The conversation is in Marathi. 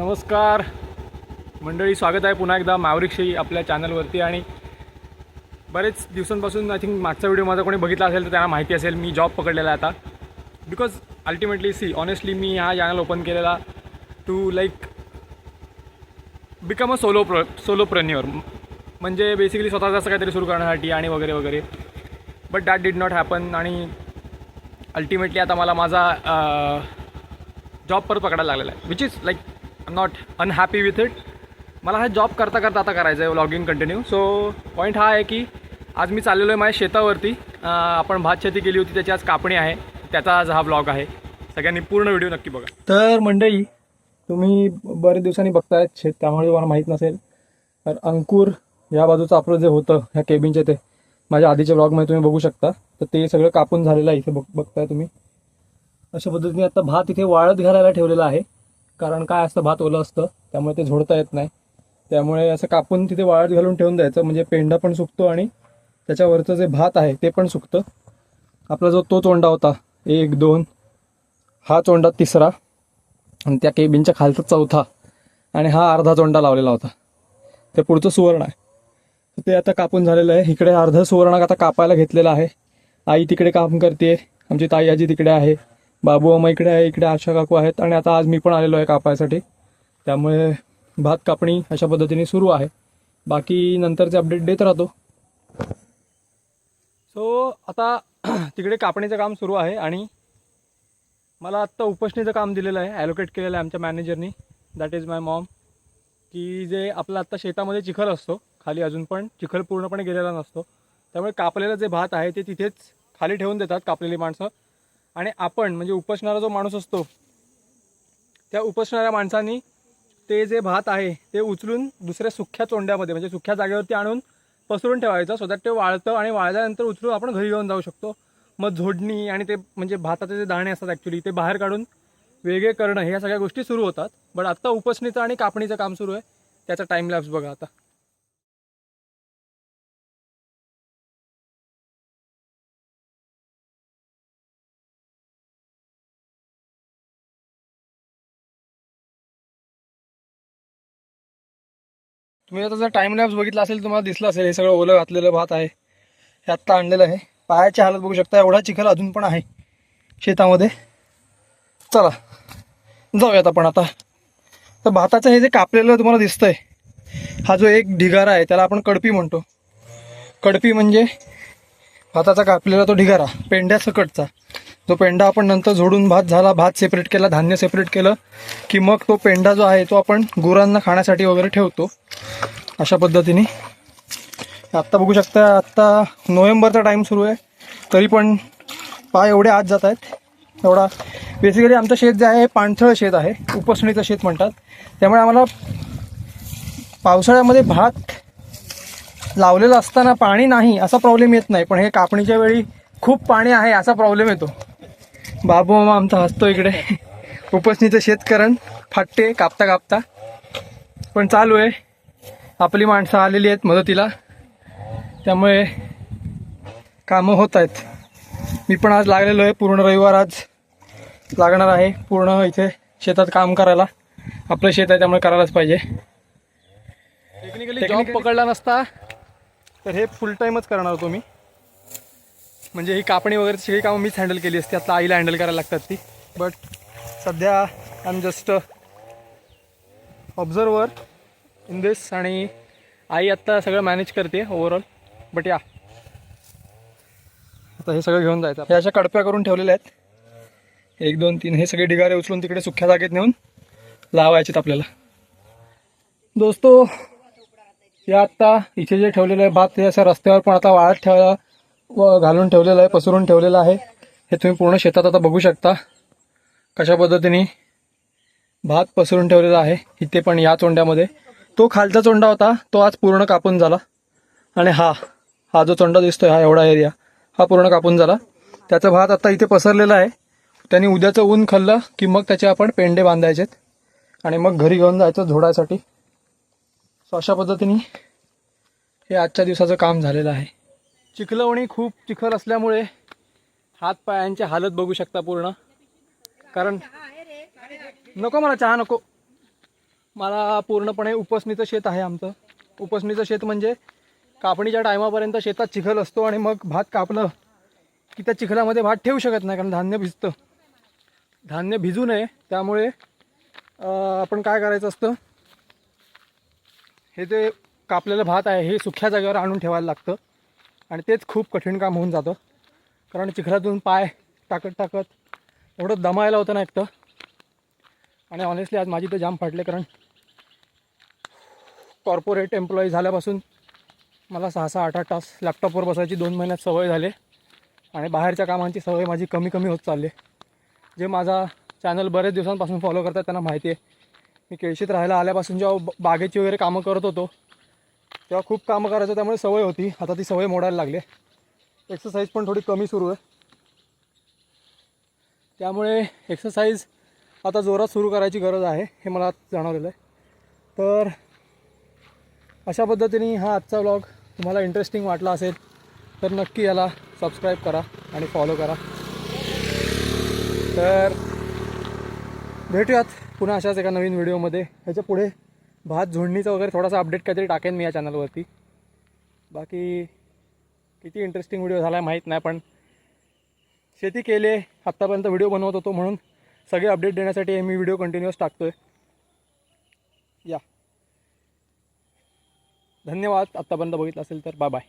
नमस्कार. मंडळी स्वागत आहे पुन्हा एकदा मावरिकशी आपल्या चॅनलवरती आणि बरेच दिवसांपासून आय थिंक मागचा व्हिडिओ माझा कोणी बघितला असेल तर त्यांना माहिती असेल मी जॉब पकडलेला आहे आता. बिकॉज अल्टिमेटली सी ऑनेस्टली मी हा चॅनल ओपन केलेला to like become a solo pre solopreneur म्हणजे बेसिकली स्वतःचं असं काहीतरी सुरू करण्यासाठी आणि वगैरे वगैरे. But that did not happen आणि अल्टिमेटली आता मला माझा जॉब परत पकडायला लागलेला आहे. Which is like not unhappy with it मला हा जॉब करता करता आता करायचं आहे व्लॉगिंग कंटिन्यू सो पॉईंट हा आहे की आज मी चाललेलो आहे माझ्या शेतावरती. आपण भात शेती केली होती त्याची आज कापणी आहे. त्याचा आज हा ब्लॉग आहे. सगळ्यांनी पूर्ण व्हिडिओ नक्की बघा. तर मंडळी तुम्ही बरेच दिवसांनी बघतायत शेत त्यामुळे तुम्हाला माहीत नसेल. तर अंकुर या बाजूचं आपलं जे होतं ह्या केबिनचे ते माझ्या आधीच्या ब्लॉगमध्ये तुम्ही बघू शकता. तर ते सगळं कापून झालेलं आहे इथे बघ बघताय तुम्ही. अशा पद्धतीने आता भात इथे वाळत घालायला ठेवलेला आहे. कारण काय असतं भात ओलं असतं त्यामुळे ते झोडता येत नाही. त्यामुळे असं कापून तिथे वाळत घालून ठेवून द्यायचं म्हणजे पेंडा पण सुकतो आणि त्याच्यावरचं जे भात आहे ते पण सुकतं. आपला जो तो चोंडा होता एक दोन हा चोंडा तिसरा आणि त्या केबिनच्या खालचा चौथा आणि हा अर्धा चोंडा लावलेला होता. ते पुढचं सुवर्ण आहे. ते आता कापून झालेलं आहे. इकडे अर्धा सुवर्ण आता कापायला घेतलेलं आहे. आई तिकडे काम करते आमची ताई आजी तिकडे आहे. बाबू अम्मा इकडे आहे इकडे आशा काकू आहेत आणि आता आज मी पण आलेलो आहे कापायसाठी. त्यामुळे भात कापणी अशा पद्धतीने सुरू आहे. बाकी नंतरचे अपडेट देत राहतो. सो आता तिकडे कापणीचं काम सुरू आहे आणि मला आत्ता उपोषणीचं काम दिलेलं आहे ॲलोकेट केलेलं आहे आमच्या मॅनेजरनी दॅट इज माय मॉम की जे आपलं आत्ता शेतामध्ये चिखल असतो खाली अजून पण चिखल पूर्णपणे गेलेला नसतो. त्यामुळे कापलेलं जे भात आहे ते तिथेच खाली ठेवून देतात कापलेली माणसं. आणि आपण म्हणजे उपसणारा जो माणूस असतो त्या उपसणाऱ्या माणसांनी ते जे भात आहे ते उचलून दुसऱ्या सुख्या चोंड्यामध्ये म्हणजे सुख्या जागेवरती आणून पसरून ठेवायचं सो दॅट ते वाळतं आणि वाळल्यानंतर उचलून आपण घरी घेऊन जाऊ शकतो. मग झोडणी आणि ते म्हणजे भाताचे जे दाणे असतात ॲक्च्युली ते बाहेर काढून वेगळे करणं ह्या सगळ्या गोष्टी सुरू होतात. बट आत्ता उपसणीचं आणि कापणीचं काम सुरू आहे. त्याचा टाईम लॅप्स बघा आता. तुम्ही आता जर टाइम लॅब्स बघितला असेल तुम्हाला दिसलं असेल हे सगळं ओलं घातलेलं भात आहे. हे आत्ता आणलेलं आहे. पायाची हालत बघू शकता एवढा चिखल अजून पण आहे शेतामध्ये. चला जाऊयात आपण आता. तर भाताचं हे जे कापलेलं तुम्हाला दिसतंय हा जो एक ढिगारा आहे त्याला आपण कडपी म्हणतो. कडपी म्हणजे भाताचा कापलेला तो ढिगारा पेंड्या सकटचा. जो पेंडा आपण नंतर झोडून भात झाला भात सेपरेट केला धान्य सेपरेट केलं की मग तो पेंडा जो आहे तो आपण गुरांना खाण्यासाठी वगैरे ठेवतो. अशा पद्धतीने. आत्ता बघू शकता आत्ता नोव्हेंबरचा टाईम सुरू आहे. तरी पण पाय एवढे आत जात आहेत. एवढा बेसिकली आमचं शेत जे आहे पाणथळ शेत आहे. उपसणीचं शेत म्हणतात. त्यामुळे आम्हाला पावसाळ्यामध्ये भात लावलेलं असताना पाणी नाही असा प्रॉब्लेम येत नाही. पण हे कापणीच्या वेळी खूप पाणी आहे असा प्रॉब्लेम येतो. बाबू मामा आमचा हसतो इकडे. उपसणीचं शेतकरण फाटते कापता कापता पण चालू आहे. आपली माणसं आलेली आहेत मदतीला. त्यामुळे कामं होत आहेत. मी पण आज लागलेलो आहे. पूर्ण रविवार आज लागणार आहे. पूर्ण इथे शेतात काम करायला. आपलं शेत आहे त्यामुळे करायलाच पाहिजे. टेक्निकली जॉब पकडला नसता. तर हे फुल टाईमच करणार होतो मी. म्हणजे ही कापणी वगैरे सगळी कामं मीच हँडल केली असती. आता आईला हँडल करायला लागतात ती. बट सध्या I am just observer in this आणि आई आत्ता सगळं मॅनेज करते ओव्हरऑल बट या आता हे सगळं घेऊन जायचं. हे अशा कडप्या करून ठेवलेल्या आहेत. एक दोन तीन. हे सगळे ढिगारे उचलून तिकडे सुख्या जागेत नेऊन लावायचेत आपल्याला. दोस्तो या आत्ता इथे जे ठेवलेलं आहे भात ते असं रस्त्यावर पण आता वाळत ठेवायला व घालून ठेवलेलं आहे पसरून ठेवलेलं आहे. हे तुम्ही पूर्ण शेतात आता बघू शकता. कशा पद्धतीने भात पसरून ठेवलेला आहे इथे पण या तोंड्यामध्ये तो खालचा चोंडा होता तो आज पूर्ण कापून झाला. आणि हा हा जो चोंडा दिसतोय हा एवढा एरिया हा पूर्ण कापून झाला. त्याचा भात आता इथे पसरलेला आहे. त्यांनी उद्याचं ऊन खाल्लं की मग त्याचे आपण पेंडे बांधायचेत आणि मग घरी घेऊन जायचं झोडायसाठी सो अशा पद्धतीने हे आजच्या दिवसाचं काम झालेलं आहे. चिखलवणी खूप चिखल असल्यामुळे हातपायांची हालत बघू शकता पूर्ण. कारण नको मला चहा नको. मला पूर्णपणे उपसणीचं शेत आहे आमचं. उपसणीचं शेत म्हणजे कापणीच्या टायमापर्यंत शेतात चिखल असतो आणि मग भात कापलं की त्या चिखलामध्ये भात ठेवू शकत नाही कारण धान्य भिजतं. धान्य भिजू नये त्यामुळे आपण काय करायचं असतं? हे जे कापलेलं भात आहे हे सुख्या जागेवर आणून ठेवायला लागतं. आणि तेच खूप कठीण काम होऊन जातं. कारण चिखलातून पाय टाकत टाकत एवढं दमायला होतं ना एकटं. आणि ऑनेस्टली आज माझी तर जाम फाटले कारण कॉर्पोरेट एम्प्लॉई झाल्यापासून मला सहा सहा आठ आठ तास लॅपटॉपवर बसायची दोन महिन्यात सवय झाली आणि बाहेरच्या कामांची सवय माझी कमी कमी होत चालली. जे माझा चॅनल बरेच दिवसांपासून फॉलो करतात त्यांना माहिती आहे. मी केळशीत राहायला आल्यापासून जेव्हा बागेची वगैरे कामं करत होतो तेव्हा खूप कामं करायचं त्यामुळे सवय होती. आता ती सवय मोडायला लागली एक्सरसाइज पण थोडी कमी सुरू आहे. त्यामुळे एक्सरसाइज आता जोरात सुरू करायची गरज आहे हे मला जाणवलेलं आहे. तर अशा पद्धतीने हा आजचा व्लॉग तुम्हाला इंटरेस्टिंग वाटला असेल तर नक्की याला सबस्क्राईब करा आणि फॉलो करा. तर भेटूयात पुन्हा अशाच एका नवीन व्हिडिओमध्ये ह्याच्या पुढे भात झोडणीचा वगैरे थोडासा अपडेट काहीतरी टाकेन मी या चॅनलवरती बाकी किती इंटरेस्टिंग व्हिडिओ झाला आहे माहीत नाही पण शेती केले आत्तापर्यंत व्हिडिओ बनवत होतो म्हणून सगळे अपडेट देण्यासाठी मी व्हिडिओ कंटिन्युअस टाकतो आहे या. धन्यवाद. आत्तापर्यंत बघितलं असेल तर बाय बाय.